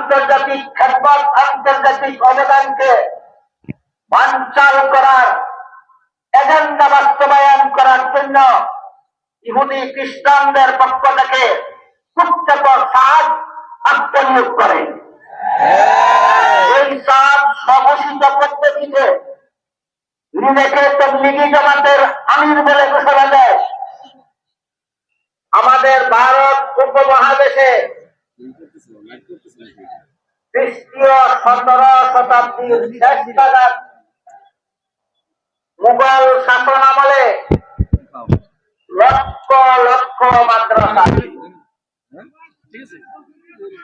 আন্তর্জাতিক খেদমত আন্তর্জাতিক অবদানকে বাঞ্চাল করার, এজেন্ডা বাস্তবায়ন করার জন্য ইহুদি খ্রিস্টানদের পক্ষ থেকে প্রত্যেক সাজ আত্মনিয়োগ করে। এই সাজ স্বঘোষিত পদ্ধতিতে নিজেকে তবলিগি জামাতের আমির বলে ঘোষণা দেয়। আমাদের ভারত উপমহাদেশে মুঘল শাসন আমলে লক্ষ লক্ষ মাদ্রাসা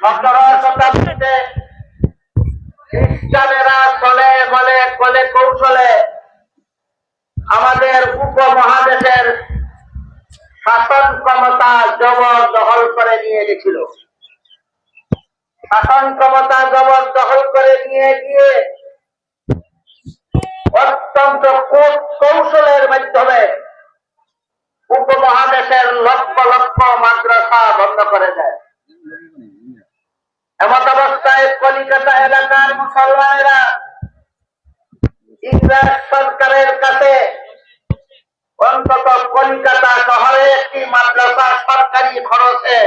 সতেরো শতাব্দীতে খ্রিস্টানেরা চলে বলে কলে কৌশলে আমাদের উপমহাদেশের শাসন ক্ষমতা জবরদখল করে নিয়ে গেছিল শাসন ক্ষমতা জবরদখল করে নিয়ে গিয়ে অত্যন্ত কৌশলের মাধ্যমে উপমহাদেশের লক্ষ লক্ষ মাদ্রাসা বন্ধ করে দেয়। এমত অবস্থায় কলিকাতা এলাকার মুসলমানেরা ইংরেজ সরকারের কাছে অন্তত কলিকাতা শহরে একটি মাদ্রাসা সরকারি খরচে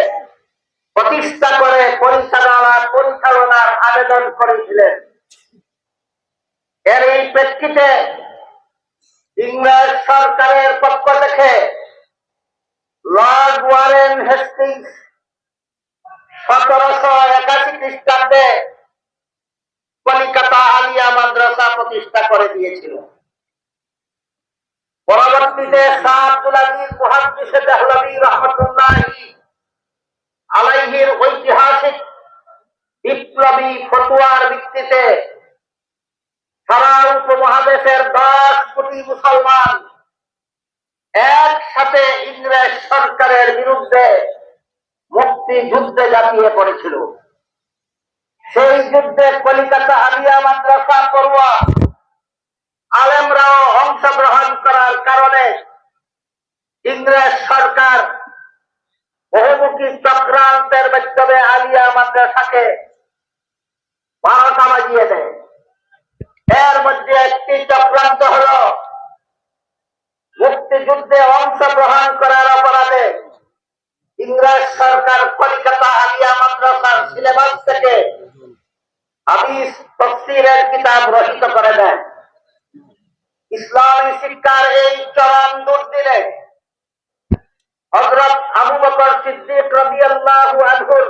প্রতিষ্ঠা করে পরিচালনা পরিচালনার আবেদন করেছিলেন। এর এই প্রেক্ষিতে ইংরেজ সরকারের পক্ষ থেকে লর্ড ওয়ারেন হেস্টিংস সতেরোশো একাশি খ্রিস্টাব্দে কলিকাতা আলিয়া মাদ্রাসা প্রতিষ্ঠা করে দিয়েছিল। পরবর্তীতে শাহ আব্দুল আজিজ মুহাদ্দিস দেহলভী রহমতুল্লাহি আলাইহির ঐতিহাসিক বিপ্লবী ফতুয়ার ভিত্তিতে সারা উপমহাদেশের দশ কোটি মুসলমান একসাথে ইংরেজ সরকারের বিরুদ্ধে মুক্তি যুদ্ধে ঝাঁপিয়ে পড়েছিল। সেই যুদ্ধে কলিকাতা আলিয়া মাদ্রাসা পড়ুয়া আলেমরাও অংশগ্রহণ করার কারণে ইংরেজ সরকার বহুমুখী চক্রান্তের মাধ্যমে আলিয়া মাদ্রাসাকে বারোটা বাজিয়ে দেয়। এর মধ্যে একটি চক্রান্ত হল মুক্তিযুদ্ধে অংশগ্রহণ করার অপরাধে ইংরেজ সরকার কলিকাতা আলিয়া মাদ্রাসার সিলেবাস থেকে হাদিস তফসিরের কিতাব রচিত করে দেন ইসলামী শিক্ষার এই চরম দুর্দিনে হজরত আবু বকর সিদ্দিক আনহুর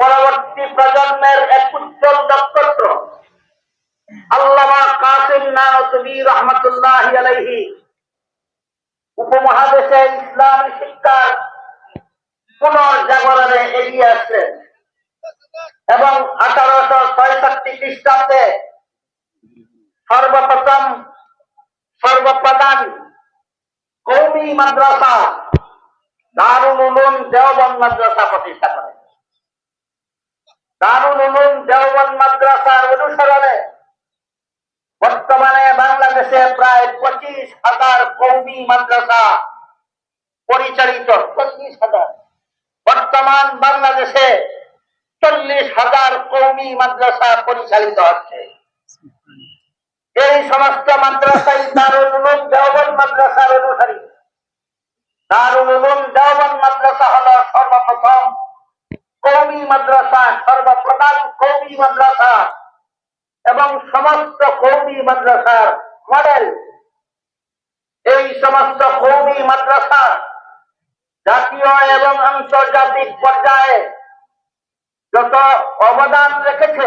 পরবর্তী প্রজন্মের এক উজ্জ্বল নক্ষত্র আল্লামা কাসিম নানতবী রহমতুল্লাহ আলাইহি উপমহাদেশে ইসলামী শিক্ষার পুনর্জাগরণে এগিয়ে আসলেন এবং আঠারোশো ছয়ষট্টি খ্রিস্টাব্দে সর্বপ্রথম, সর্বপ্রধান কৌমি মাদ্রাসা দারুল উলুম দেওবন্দ মাদ্রাসা প্রতিষ্ঠা করেন দারুল উলুম দেওবন্দ মাদ্রাসার অনুসরণে বর্তমানে বাংলাদেশে প্রায় পঁচিশ হাজার কৌমি মাদ্রাসা পরিচালিত চল্লিশ হাজার। বর্তমান বাংলাদেশে চল্লিশ হাজার কৌমি মাদ্রাসা পরিচালিত হচ্ছে। এই সমস্ত মাদ্রাসাই দারুল উলুম দেওবন্দ মাদ্রাসার অনুসারী। মাদ্রাসা সর্বপ্রথম মাদ্রাসা, সর্বপ্রধান মাদ্রাসা এবং সমস্ত কৌমি মাদ্রাসার মডেল এই সমস্ত কৌমি মাদ্রাসা জাতীয় এবং আন্তর্জাতিক পর্যায়ে যত অবদান রেখেছে,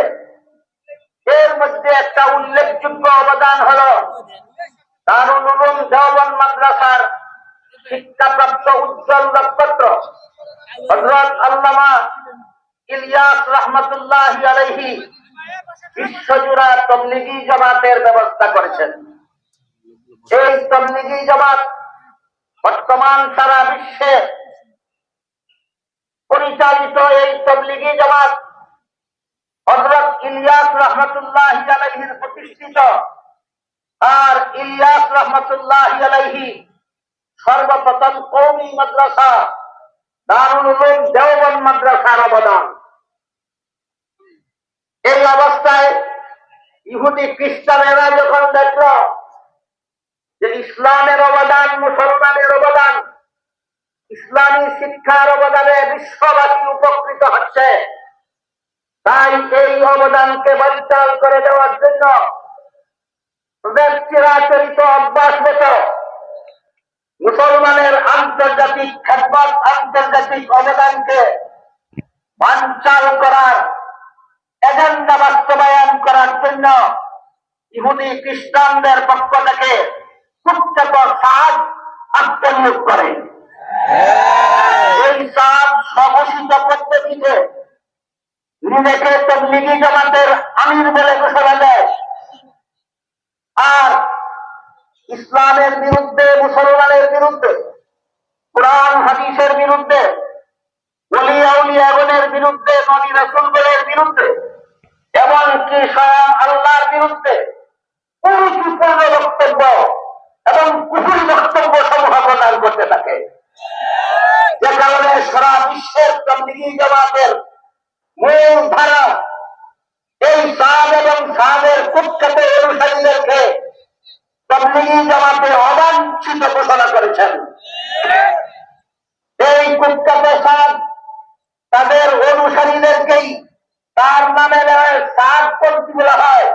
এর মধ্যে একটা উল্লেখযোগ্য অবদান হল দারুল উলুম দেওবন্দ মাদ্রাসার শিক্ষাপ্রাপ্ত উজ্জ্বল নক্ষত্র। হজরত আল্লামা ইলিয়াস রহমতুল্লাহ আলহি বিশ্বজুড়া তবলিগি জমাতের ব্যবস্থা করেছেন। এই তবলিগি জমাত বর্তমান সারা বিশ্বে পরিচালিত এই তবলিগি জমাত হজরত ইলিয়াস রহমতুল্লাহ আলাইহির প্রতিষ্ঠিত। আর ইলিয়াস রহমতুল্লাহ আলাইহি সর্বপ্রথম কৌমি মাদ্রাসা, দারুল উলুম দেওবন্দ মাদ্রাসার অবদান। এই অবস্থায় ইহুদি খ্রিস্টানেরা যখন দেখল যে ইসলামের অবদান, মুসলমানের অবদান, ইসলামী শিক্ষার অবদানে বিশ্ববাসী উপকৃত হচ্ছে, তাই এই অবদানকে বঞ্চন করে দেওয়ার জন্য তাদের চিরাচরিত অভ্যাস মুসলমানের আন্তর্জাতিক খেদমত আন্তর্জাতিক অবদানকে বাঞ্চাল করার, এজেন্ডা বাস্তবায়ন করার জন্য ইহুদি খ্রিস্টানদের পক্ষ থেকে প্রত্যেক সাজ আত্মনিয়োগ করে। এই সাজ স্বঘোষিত পদ্ধতিতে নিজেকে তবলিগি জামাতের আমির বলে ঘোষণা দেয়। আর ইসলামের বিরুদ্ধে করতে থাকে। যে কারণে সারা বিশ্বের তবলিগি জামাতের মূল ধারা এই সাদ এবং সাদের কুখ্যাত অনুসারীদেরকে তবলিগি জামাতে অবাঞ্ছিত ঘোষণা করেছেন। এই কুখ্যাত সাদ তাদের অনুসারীদেরকেই তার নামে সাদ পন্থী বলা হয়,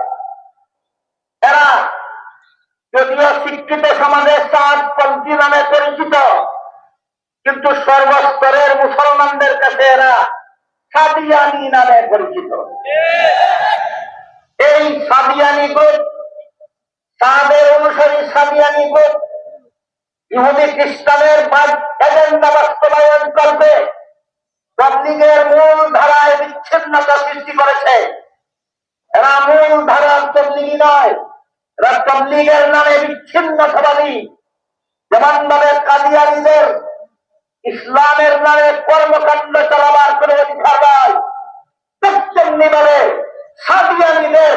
এরা যদিও শিক্ষিত সমাজে সাদ পন্থী নামে পরিচিত কিন্তু সর্বস্তরের মুসলমানদের কাছে এরা সাদিয়ানি নামে পরিচিত। এই সাদিয়ানি গ্রুপ তাদের অনুসারী সাদিয়ানি গ্রুপ ইহুদি খ্রিস্টানের এজেন্ডা বাস্তবায়ন করবে তবলিগের মূল ধারায় বিচ্ছিন্নতা সৃষ্টি করেছে। এরা মূল ধারার তবলিগি নয়, এরা তবলিগের নামে বিচ্ছিন্নতাবাদী যেমন ভাবে কাদিয়ানিদের ইসলামের নামে কর্মকাণ্ড চালাবার কোন অধিকার নাই। তেমনি ভাবে সাদিয়ানিদের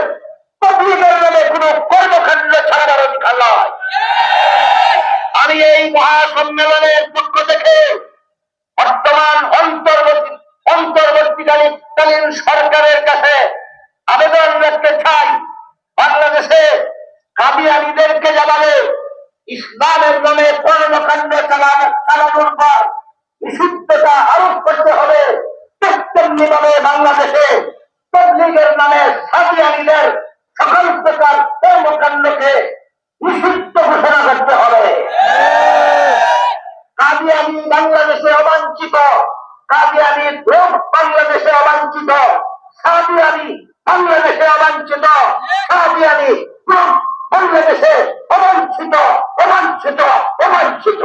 পাবলিকের নামে কোন কর্মকাণ্ড চালাবার অধিকার নয় আমি এই মহাসম্মেলনের পক্ষ থেকে বর্তমান অন্তর্বর্তী অন্তর্বর্তীকালীন সরকারের কাছে আবেদন রাখতে চাই বাংলাদেশে কাদিয়ানিদেরকে জানাবে ইসলামের নামে কর্মকাণ্ড চালানো চালানোর পর নিষিদ্ধতা আরোপ করতে হবে তেমনি বাংলাদেশে তবলিগের নামে সাদিয়ানিদের সকল প্রকার কর্মকাণ্ডকে নিষিদ্ধ ঘোষণা করতে হবে। কাদিয়ানি বাংলাদেশে অবাঞ্ছিত কাদিয়ানি গ্রুপ বাংলাদেশে অবাঞ্ছিত সাদিয়ানি বাংলাদেশে অবাঞ্ছিত সাদিয়ানি গ্রুপ বাংলাদেশে অবাঞ্ছিত অবাঞ্ছিত অবাঞ্ছিত।